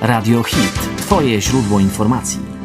Radio Hit. Twoje źródło informacji.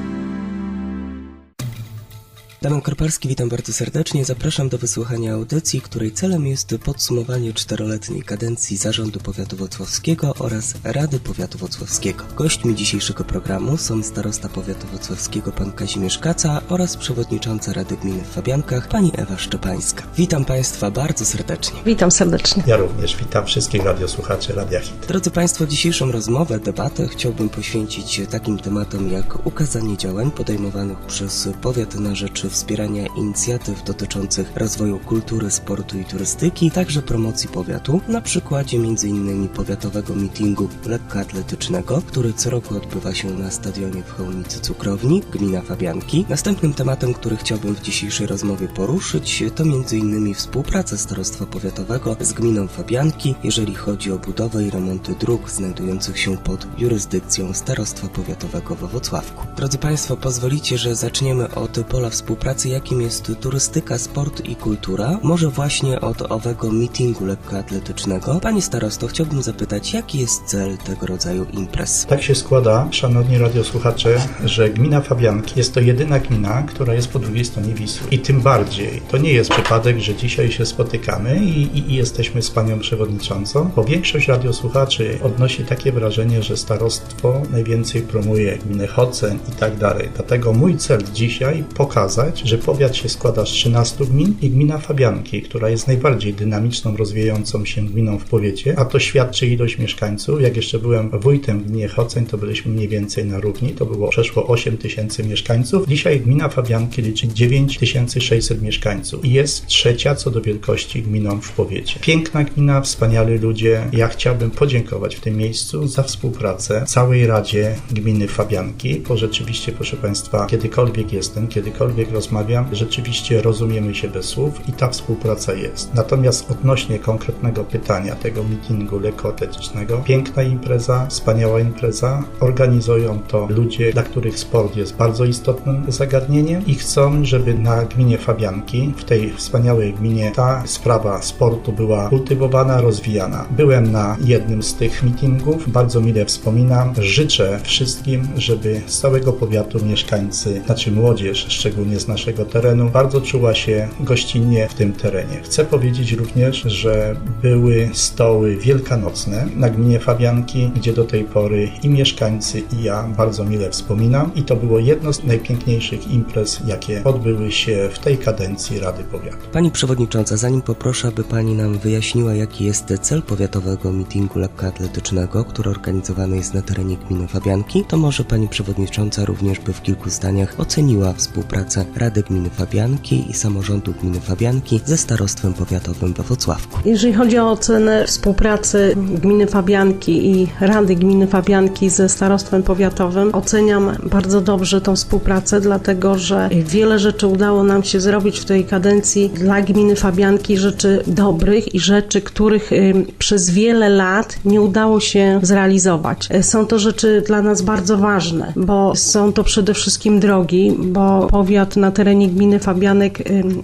Damian Korparski, witam bardzo serdecznie. Zapraszam do wysłuchania audycji, której celem jest podsumowanie czteroletniej kadencji Zarządu Powiatu Wocławskiego oraz Rady Powiatu Wocławskiego. Gośćmi dzisiejszego programu są starosta Powiatu Wocławskiego pan Kazimierz Kaca oraz przewodnicząca Rady Gminy w Fabiankach pani Ewa Szczepańska. Witam Państwa bardzo serdecznie. Witam serdecznie. Ja również witam wszystkich radiosłuchaczy Radia Hit. Drodzy Państwo, dzisiejszą rozmowę, debatę chciałbym poświęcić takim tematom jak ukazanie działań podejmowanych przez powiat na rzecz wspierania inicjatyw dotyczących rozwoju kultury, sportu i turystyki, także promocji powiatu, na przykładzie m.in. powiatowego meetingu lekkoatletycznego, który co roku odbywa się na stadionie w Chełmicy Cukrowni, gmina Fabianki. Następnym tematem, który chciałbym w dzisiejszej rozmowie poruszyć, to m.in. współpraca Starostwa Powiatowego z gminą Fabianki, jeżeli chodzi o budowę i remonty dróg znajdujących się pod jurysdykcją Starostwa Powiatowego we Wrocławku. Drodzy Państwo, pozwolicie, że zaczniemy od pola współpracy współpracy, jakim jest turystyka, sport i kultura, może właśnie od owego meetingu lekkoatletycznego. Panie starosto, chciałbym zapytać, jaki jest cel tego rodzaju imprez? Tak się składa, szanowni radiosłuchacze, że gmina Fabianki jest to jedyna gmina, która jest po drugiej stronie Wisły. I tym bardziej, to nie jest przypadek, że dzisiaj się spotykamy i, i, i jesteśmy z panią przewodniczącą, bo większość radiosłuchaczy odnosi takie wrażenie, że starostwo najwięcej promuje gminę Hocen i tak dalej. Dlatego mój cel dzisiaj pokazać, że powiat się składa z 13 gmin i gmina Fabianki, która jest najbardziej dynamiczną, rozwijającą się gminą w powiecie, a to świadczy ilość mieszkańców. Jak jeszcze byłem wójtem w gminie Choceń, to byliśmy mniej więcej na równi, to było przeszło 8 tysięcy mieszkańców. Dzisiaj gmina Fabianki liczy 9600 mieszkańców i jest trzecia co do wielkości gminą w powiecie. Piękna gmina, wspaniali ludzie. Ja chciałbym podziękować w tym miejscu za współpracę całej Radzie Gminy Fabianki, bo rzeczywiście, proszę Państwa, kiedykolwiek jestem, kiedykolwiek rozmawiam, rzeczywiście rozumiemy się bez słów i ta współpraca jest. Natomiast odnośnie konkretnego pytania tego meetingu lekkoatletycznego, piękna impreza, wspaniała impreza, organizują to ludzie, dla których sport jest bardzo istotnym zagadnieniem i chcą, żeby na gminie Fabianki, w tej wspaniałej gminie, ta sprawa sportu była kultywowana, rozwijana. Byłem na jednym z tych meetingów, bardzo mile wspominam. Życzę wszystkim, żeby z całego powiatu mieszkańcy, znaczy młodzież, szczególnie z naszego terenu bardzo czuła się gościnnie w tym terenie. Chcę powiedzieć również, że były stoły wielkanocne na gminie Fabianki, gdzie do tej pory i mieszkańcy, i ja bardzo mile wspominam i to było jedno z najpiękniejszych imprez, jakie odbyły się w tej kadencji Rady Powiatu. Pani Przewodnicząca, zanim poproszę, aby Pani nam wyjaśniła, jaki jest cel powiatowego meetingu lekkoatletycznego, który organizowany jest na terenie gminy Fabianki, to może Pani Przewodnicząca również by w kilku zdaniach oceniła współpracę Rady Gminy Fabianki i Samorządu Gminy Fabianki ze Starostwem Powiatowym we Wrocławku. Jeżeli chodzi o ocenę współpracy Gminy Fabianki i Rady Gminy Fabianki ze Starostwem Powiatowym, oceniam bardzo dobrze tą współpracę, dlatego że wiele rzeczy udało nam się zrobić w tej kadencji dla Gminy Fabianki, rzeczy dobrych i rzeczy, których przez wiele lat nie udało się zrealizować. Są to rzeczy dla nas bardzo ważne, bo są to przede wszystkim drogi, bo powiat na terenie gminy Fabianek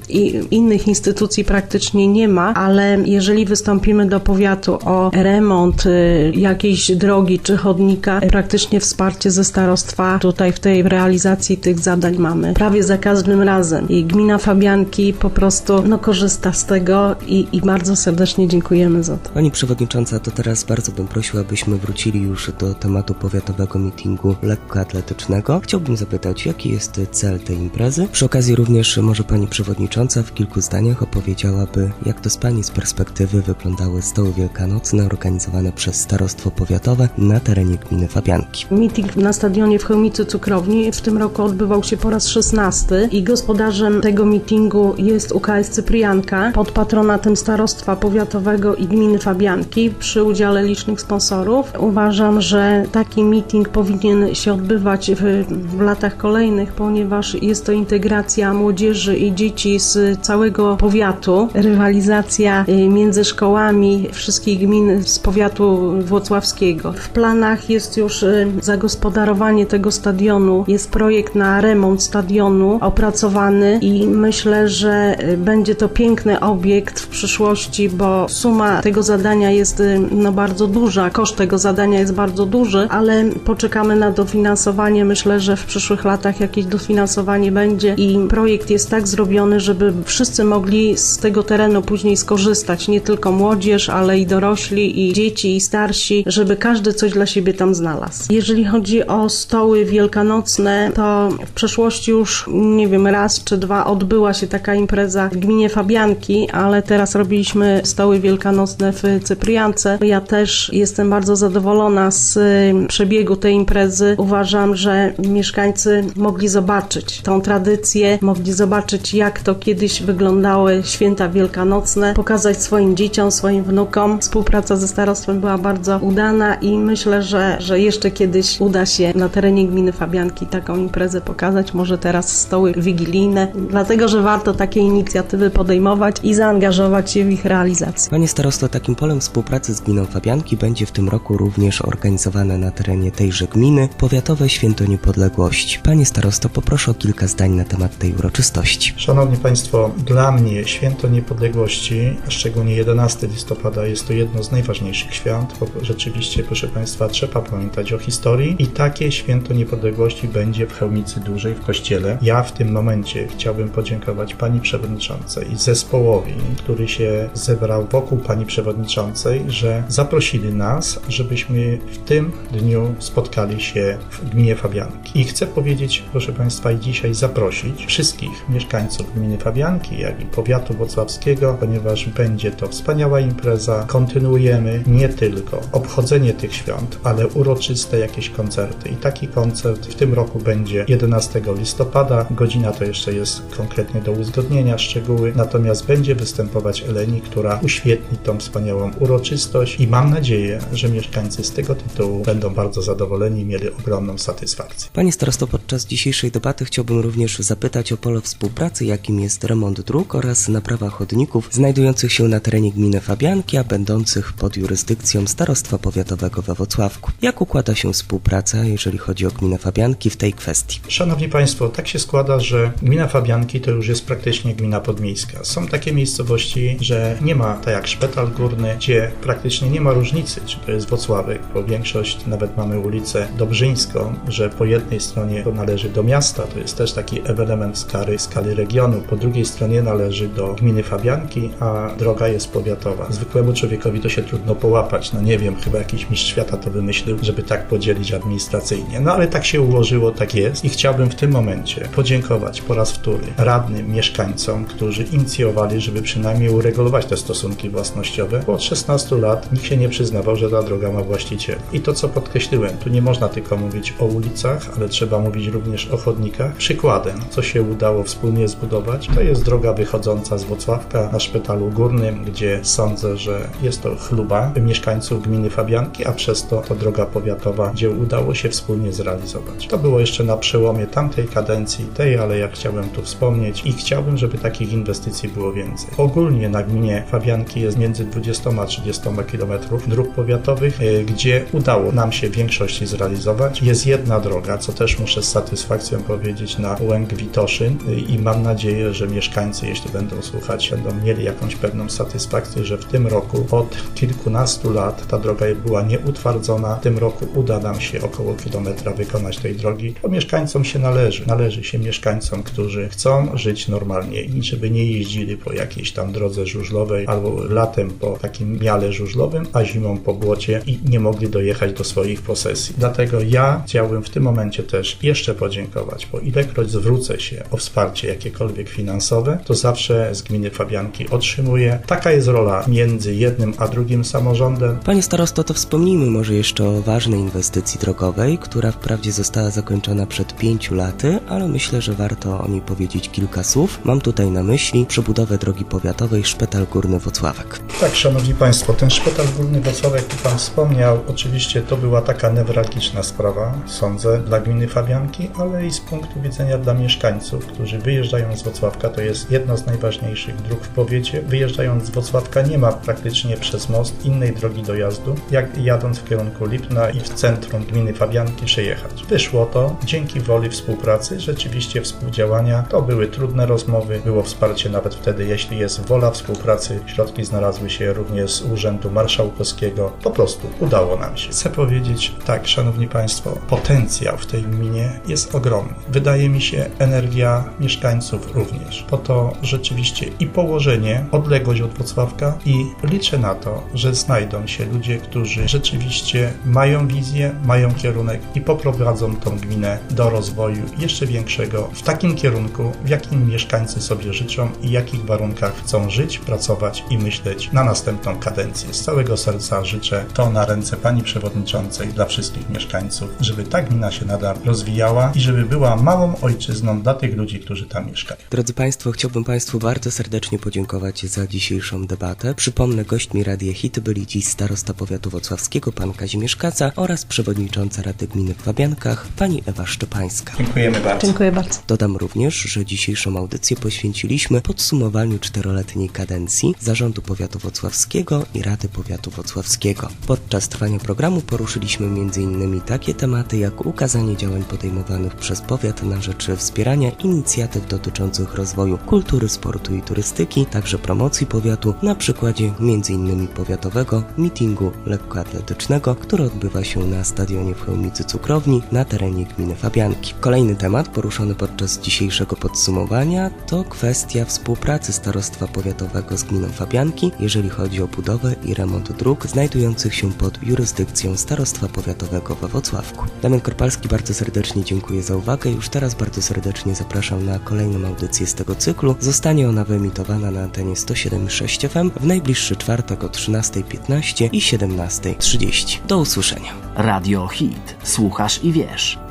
i innych instytucji praktycznie nie ma, ale jeżeli wystąpimy do powiatu o remont y, jakiejś drogi czy chodnika, praktycznie wsparcie ze starostwa tutaj w tej realizacji tych zadań mamy prawie za każdym razem. I gmina Fabianki po prostu no, korzysta z tego i, i bardzo serdecznie dziękujemy za to. Pani Przewodnicząca, to teraz bardzo bym prosił, abyśmy wrócili już do tematu powiatowego meetingu lekkoatletycznego. Chciałbym zapytać, jaki jest cel tej imprezy? Przy okazji również może Pani Przewodnicząca w kilku zdaniach opowiedziałaby, jak to z Pani z perspektywy wyglądały stoły wielkanocne organizowane przez Starostwo Powiatowe na terenie gminy Fabianki. Meeting na stadionie w Chełmicy Cukrowni w tym roku odbywał się po raz 16 i gospodarzem tego meetingu jest UKS Cyprianka pod patronatem Starostwa Powiatowego i gminy Fabianki przy udziale licznych sponsorów. Uważam, że taki meeting powinien się odbywać w, w latach kolejnych, ponieważ jest to integracja integracja młodzieży i dzieci z całego powiatu, rywalizacja y, między szkołami wszystkich gmin z powiatu włocławskiego. W planach jest już y, zagospodarowanie tego stadionu, jest projekt na remont stadionu opracowany i myślę, że y, będzie to piękny obiekt w przyszłości, bo suma tego zadania jest no, bardzo duża, koszt tego zadania jest bardzo duży, ale poczekamy na dofinansowanie. Myślę, że w przyszłych latach jakieś dofinansowanie będzie i projekt jest tak zrobiony, żeby wszyscy mogli z tego terenu później skorzystać. Nie tylko młodzież, ale i dorośli, i dzieci, i starsi, żeby każdy coś dla siebie tam znalazł. Jeżeli chodzi o stoły wielkanocne, to w przeszłości już, nie wiem, raz czy dwa odbyła się taka impreza w gminie Fabianki, ale teraz robiliśmy stoły wielkanocne w Cypriance. Ja też jestem bardzo zadowolona z y, przebiegu tej imprezy. Uważam, że mieszkańcy mogli zobaczyć tą tradycję, mogli zobaczyć jak to kiedyś wyglądały święta wielkanocne, pokazać swoim dzieciom, swoim wnukom. Współpraca ze starostwem była bardzo udana i myślę, że, że jeszcze kiedyś uda się na terenie gminy Fabianki taką imprezę pokazać. Może teraz stoły wigilijne, dlatego że warto takie inicjatywy podejmować i zaangażować się w ich realizację. Panie starosto, takim polem współpracy z gminą Fabianki będzie w tym roku również organizowane na terenie tejże gminy Powiatowe Święto Niepodległości. Panie starosto, poproszę o kilka zdań na temat tej uroczystości. Szanowni Państwo, dla mnie święto niepodległości, a szczególnie 11 listopada, jest to jedno z najważniejszych świąt, bo rzeczywiście, proszę Państwa, trzeba pamiętać o historii i takie święto niepodległości będzie w Chełmicy Dużej w kościele. Ja w tym momencie chciałbym podziękować Pani Przewodniczącej i zespołowi, który się zebrał wokół Pani Przewodniczącej, że zaprosili nas, żebyśmy w tym dniu spotkali się w gminie Fabianki. I chcę powiedzieć, proszę Państwa, i dzisiaj zaprosić wszystkich mieszkańców gminy Fabianki, jak i powiatu wrocławskiego, ponieważ będzie to wspaniała impreza. Kontynuujemy nie tylko obchodzenie tych świąt, ale uroczyste jakieś koncerty. I taki koncert w tym roku będzie 11 listopada. Godzina to jeszcze jest konkretnie do uzgodnienia szczegóły, natomiast będzie występować Eleni, która uświetni tą wspaniałą uroczystość i mam nadzieję, że mieszkańcy z tego tytułu będą bardzo zadowoleni i mieli ogromną satysfakcję. Panie starosto, podczas dzisiejszej debaty chciałbym również zapytać o pole współpracy, jakim jest remont dróg oraz naprawa chodników znajdujących się na terenie gminy Fabianki, a będących pod jurysdykcją Starostwa Powiatowego we Włocławku. Jak układa się współpraca, jeżeli chodzi o gminę Fabianki w tej kwestii? Szanowni Państwo, tak się składa, że gmina Fabianki to już jest praktycznie gmina podmiejska. Są takie miejscowości, że nie ma, tak jak Szpetal Górny, gdzie praktycznie nie ma różnicy, czy to jest Wocławek, bo większość, nawet mamy ulicę Dobrzyńską, że po jednej stronie to należy do miasta, to jest też taki ewenement skali, skali regionu, po drugiej stronie należy do gminy Fabianki, a droga jest powiatowa. Zwykłemu człowiekowi to się trudno połapać, no nie wiem, chyba jakiś mistrz świata to wymyślił, żeby tak podzielić administracyjnie. No ale tak się ułożyło, tak jest i chciałbym w tym momencie podziękować po raz wtóry radnym, mieszkańcom, którzy inicjowali, żeby przynajmniej uregulować te stosunki własnościowe, bo od 16 lat nikt się nie przyznawał, że ta droga ma właściciel. I to, co podkreśliłem, tu nie można tylko mówić o ulicach, ale trzeba mówić również o chodnikach. Przykładem, co się udało wspólnie zbudować, to jest droga wychodząca z Wocławka na Szpitalu Górnym, gdzie sądzę, że jest to chluba mieszkańców gminy Fabianki, a przez to to droga powiatowa, gdzie udało się wspólnie zrealizować. To było jeszcze na przełomie tamtej kadencji, tej, ale ja chciałem tu wspomnieć i chciałbym, żeby takich inwestycji było więcej. Ogólnie na gminie Fabianki jest między 20 a 30 km dróg powiatowych, y, gdzie udało nam się większość zrealizować. Jest jedna droga, co też muszę z satysfakcją powiedzieć, na Łęk-Witoszyn y, i mam nadzieję, że mieszkańcy, jeśli będą słuchać, będą mieli jakąś pewną satysfakcję, że w tym roku od kilkunastu lat ta droga była nieutwardzona. W tym roku uda nam się około kilometra wykonać tej drogi, bo mieszkańcom się należy. Należy się mieszkańcom, którzy chcą żyć normalnie i żeby nie jeździli po jakiejś tam drodze żużlowej albo latem po takim miale żużlowym, a zimą po błocie i nie mogli dojechać do swoich posesji. Dlatego ja chciałbym w tym momencie też jeszcze podziękować, bo ilekroć zwrócę się o wsparcie jakiekolwiek finansowe, to zawsze z gminy Fabianki otrzymuję. Taka jest rola między jednym a drugim samorządem. Panie starosto, to wspomnijmy może jeszcze o ważnej inwestycji drogowej, która wprawdzie została zakończona przed pięciu laty, ale myślę, że warto o niej powiedzieć kilka słów. Mam tutaj na myśli przebudowę drogi powiatowej Szpetal Górny Wocławek. Tak, szanowni państwo, ten szpital górny Wrocławek, jak pan wspomniał, oczywiście to była taka newralgiczna sprawa, sądzę, dla gminy Fabianki, ale i z punktu widzenia dla mieszkańców, którzy wyjeżdżają z Wrocławka, to jest jedna z najważniejszych dróg w powiecie. Wyjeżdżając z Wrocławka nie ma praktycznie przez most innej drogi dojazdu, jak jadąc w kierunku Lipna i w centrum gminy Fabianki przejechać. Wyszło to dzięki woli współpracy, rzeczywiście współdziałania. To były trudne rozmowy, było wsparcie nawet wtedy, jeśli jest wola współpracy. Środki znalazły się również z Urzędu Marszałkowskiego. Po prostu udało nam się. Chcę powiedzieć tak, Szanowni Państwo, potencjał w tej gminie jest ogromny. Wydaje mi się, energia mieszkańców również. Po to rzeczywiście i położenie, odległość od Wrocławka i liczę na to, że znajdą się ludzie, którzy rzeczywiście mają wizję, mają kierunek i poprowadzą tą gminę do rozwoju jeszcze większego w takim kierunku, w jakim mieszkańcy sobie życzą i jakich warunkach chcą żyć, pracować i myśleć na następną kadencję. Z całego serca życzę to na ręce Pani Przewodniczącej dla wszystkich mieszkańców, żeby ta gmina się nadal rozwijała i żeby była małą ojczyzną dla tych ludzi, którzy tam mieszkają. Drodzy Państwo, chciałbym Państwu bardzo serdecznie podziękować za dzisiejszą debatę. Przypomnę, gośćmi Radia Hit byli dziś starosta powiatu wocławskiego, pan Kazimierz Kaca oraz przewodnicząca Rady Gminy w Fabiankach, pani Ewa Szczepańska. Dziękujemy bardzo. Dziękuję bardzo. Dodam również, że dzisiejszą audycję poświęciliśmy podsumowaniu czteroletniej kadencji Zarządu Powiatu Wocławskiego i Rady Powiatu Wocławskiego. Podczas trwania programu poruszyliśmy m.in. takie tematy jak ukazanie działań podejmowanych przez powiat na rzecz wspierania inicjatyw dotyczących rozwoju kultury, sportu i turystyki, także promocji powiatu na przykładzie m.in. powiatowego meetingu lekkoatletycznego, który odbywa się na stadionie w Chełmicy Cukrowni na terenie gminy Fabianki. Kolejny temat poruszony podczas dzisiejszego podsumowania to kwestia współpracy Starostwa Powiatowego z gminą Fabianki, jeżeli chodzi o budowę i remont dróg znajdujących się pod jurysdykcją Starostwa Powiatowego we Wrocławku. Damian Korpalski bardzo serdecznie dziękuję za uwagę. Już teraz bardzo serdecznie zapraszam na kolejną audycję z tego cyklu. Zostanie ona wyemitowana na antenie 107.6 FM w najbliższy czwartek o 13.15 i 17.30. Do usłyszenia. Radio Hit. Słuchasz i wiesz.